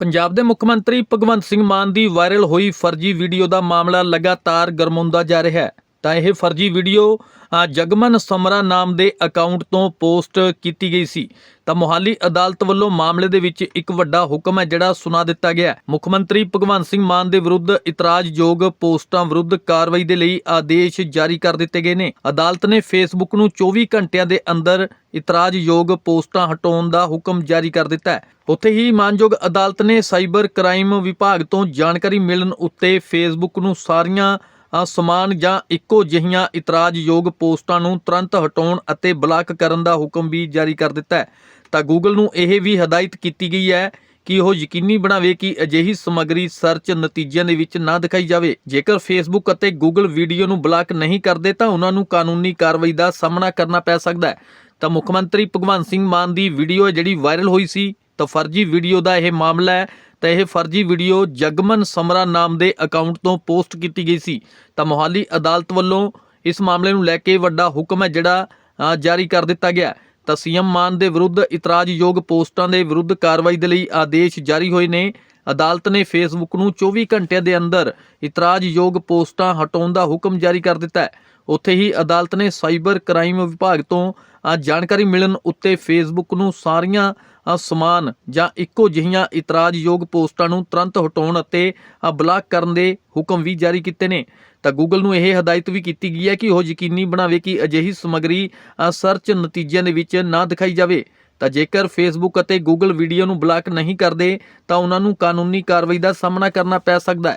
ਪੰਜਾਬ ਦੇ ਮੁੱਖ ਮੰਤਰੀ ਭਗਵੰਤ ਸਿੰਘ ਮਾਨ ਦੀ ਵਾਇਰਲ ਹੋਈ ਫਰਜ਼ੀ ਵੀਡੀਓ ਦਾ ਮਾਮਲਾ ਲਗਾਤਾਰ ਗਰਮਾਉਂਦਾ ਜਾ ਰਿਹਾ ਹੈ। ਤਾਂ ਇਹ ਫਰਜ਼ੀ ਵੀਡੀਓ ਜਗਮਨ ਸਮਰਾ ਨਾਮ ਦੇ ਅਕਾਊਂਟ ਤੋਂ ਪੋਸਟ ਕੀਤੀ ਗਈ ਸੀ। ਤਾਂ ਮੁਹਾਲੀ ਅਦਾਲਤ ਵੱਲੋਂ ਮਾਮਲੇ ਦੇ ਵਿੱਚ ਇੱਕ ਵੱਡਾ ਹੁਕਮ ਹੈ, ਜਿਹੜਾ ਸੁਣਾ ਦਿੱਤਾ ਗਿਆ ਮੁੱਖ ਮੰਤਰੀ ਭਗਵੰਤ ਸਿੰਘ ਮਾਨ ਦੇ ਵਿਰੁੱਧ ਇਤਰਾਜ਼ਯੋਗ ਪੋਸਟਾਂ ਵਿਰੁੱਧ ਕਾਰਵਾਈ ਦੇ ਲਈ ਆਦੇਸ਼ ਜਾਰੀ ਕਰ ਦਿੱਤੇ ਗਏ ਨੇ। ਅਦਾਲਤ ਨੇ ਫੇਸਬੁੱਕ ਨੂੰ 24 ਘੰਟਿਆਂ ਦੇ ਅੰਦਰ ਇਤਰਾਜ਼ਯੋਗ ਪੋਸਟਾਂ ਹਟਾਉਣ ਦਾ ਹੁਕਮ ਜਾਰੀ ਕਰ ਦਿੱਤਾ ਹੈ। ਉੱਥੇ ਹੀ ਮਾਨਯੋਗ ਅਦਾਲਤ ਨੇ ਸਾਈਬਰ ਕ੍ਰਾਈਮ ਵਿਭਾਗ ਤੋਂ ਜਾਣਕਾਰੀ ਮਿਲਣ ਉੱਤੇ ਫੇਸਬੁੱਕ ਨੂੰ ਸਾਰੀਆਂ ਸਮਾਨ ਜਾਂ ਇੱਕੋ ਜਿਹੀਆਂ ਇਤਰਾਜ਼ਯੋਗ ਪੋਸਟਾਂ ਨੂੰ ਤੁਰੰਤ ਹਟਾਉਣ ਅਤੇ ਬਲਾਕ ਕਰਨ ਦਾ ਹੁਕਮ ਵੀ ਜਾਰੀ ਕਰ ਦਿੱਤਾ ਹੈ। ਤਾਂ ਗੂਗਲ ਨੂੰ ਇਹ ਵੀ ਹਦਾਇਤ ਕੀਤੀ ਗਈ ਹੈ ਕਿ ਉਹ ਯਕੀਨੀ ਬਣਾਵੇ ਕਿ ਅਜਿਹੀ ਸਮੱਗਰੀ ਸਰਚ ਨਤੀਜਿਆਂ ਦੇ ਵਿੱਚ ਨਾ ਦਿਖਾਈ ਜਾਵੇ। ਜੇਕਰ ਫੇਸਬੁੱਕ ਅਤੇ ਗੂਗਲ ਵੀਡੀਓ ਨੂੰ ਬਲਾਕ ਨਹੀਂ ਕਰਦੇ ਤਾਂ ਉਹਨਾਂ ਨੂੰ ਕਾਨੂੰਨੀ ਕਾਰਵਾਈ ਦਾ ਸਾਹਮਣਾ ਕਰਨਾ ਪੈ ਸਕਦਾ ਹੈ। ਤਾਂ ਮੁੱਖ ਮੰਤਰੀ ਭਗਵੰਤ ਸਿੰਘ ਮਾਨ ਦੀ ਵੀਡੀਓ ਜਿਹੜੀ ਵਾਇਰਲ ਹੋਈ ਸੀ, ਤਾਂ ਫਰਜ਼ੀ ਵੀਡੀਓ ਦਾ ਇਹ ਮਾਮਲਾ ਹੈ ਤਾਂ ਇਹ ਫਰਜ਼ੀ ਵੀਡੀਓ ਜਗਮਨ ਸਮਰਾ ਨਾਮ ਦੇ ਅਕਾਊਂਟ ਤੋਂ ਪੋਸਟ ਕੀਤੀ ਗਈ ਸੀ। ਤਾਂ ਮੋਹਾਲੀ ਅਦਾਲਤ ਵੱਲੋਂ ਇਸ ਮਾਮਲੇ ਨੂੰ ਲੈ ਕੇ ਵੱਡਾ ਹੁਕਮ ਹੈ ਜਿਹੜਾ ਜਾਰੀ ਕਰ ਦਿੱਤਾ ਗਿਆ। ਹੈ। ਤਾਂ ਸੀਐਮ ਮਾਨ ਦੇ ਵਿਰੁੱਧ ਇਤਰਾਜ਼ਯੋਗ ਪੋਸਟਾਂ ਦੇ ਵਿਰੁੱਧ ਕਾਰਵਾਈ ਦੇ ਲਈ ਆਦੇਸ਼ ਜਾਰੀ ਹੋਏ ਨੇ। ਅਦਾਲਤ ਨੇ ਫੇਸਬੁੱਕ ਨੂੰ 24 ਘੰਟਿਆਂ ਦੇ ਅੰਦਰ ਇਤਰਾਜ਼ਯੋਗ ਪੋਸਟਾਂ ਹਟਾਉਣ ਦਾ ਹੁਕਮ ਜਾਰੀ ਕਰ ਦਿੱਤਾ ਹੈ। ਉੱਥੇ ਹੀ ਅਦਾਲਤ ਨੇ ਸਾਈਬਰ ਕ੍ਰਾਈਮ ਵਿਭਾਗ ਤੋਂ ਜਾਣਕਾਰੀ ਮਿਲਣ ਉੱਤੇ ਫੇਸਬੁੱਕ ਨੂੰ ਸਾਰੀਆਂ ਸਮਾਨ ਜਾਂ ਇੱਕੋ ਜਿਹੀਆਂ ਇਤਰਾਜ਼ਯੋਗ ਪੋਸਟਾਂ ਨੂੰ ਤੁਰੰਤ ਹਟਾਉਣ ਅਤੇ ਬਲਾਕ ਕਰਨ ਦੇ ਹੁਕਮ ਵੀ ਜਾਰੀ ਕੀਤੇ ਨੇ। ਤਾਂ ਗੂਗਲ ਨੂੰ ਇਹ ਹਦਾਇਤ ਵੀ ਕੀਤੀ ਗਈ ਹੈ ਕਿ ਉਹ ਯਕੀਨੀ ਬਣਾਵੇ ਕਿ ਅਜਿਹੀ ਸਮੱਗਰੀ ਸਰਚ ਨਤੀਜਿਆਂ ਦੇ ਵਿੱਚ ਨਾ ਦਿਖਾਈ ਜਾਵੇ। ਤਾਂ ਜੇਕਰ ਫੇਸਬੁੱਕ ਅਤੇ ਗੂਗਲ ਵੀਡੀਓ ਨੂੰ ਬਲਾਕ ਨਹੀਂ ਕਰਦੇ, ਤਾਂ ਉਹਨਾਂ ਨੂੰ ਕਾਨੂੰਨੀ ਕਾਰਵਾਈ ਦਾ ਸਾਹਮਣਾ ਕਰਨਾ ਪੈ ਸਕਦਾ ਹੈ।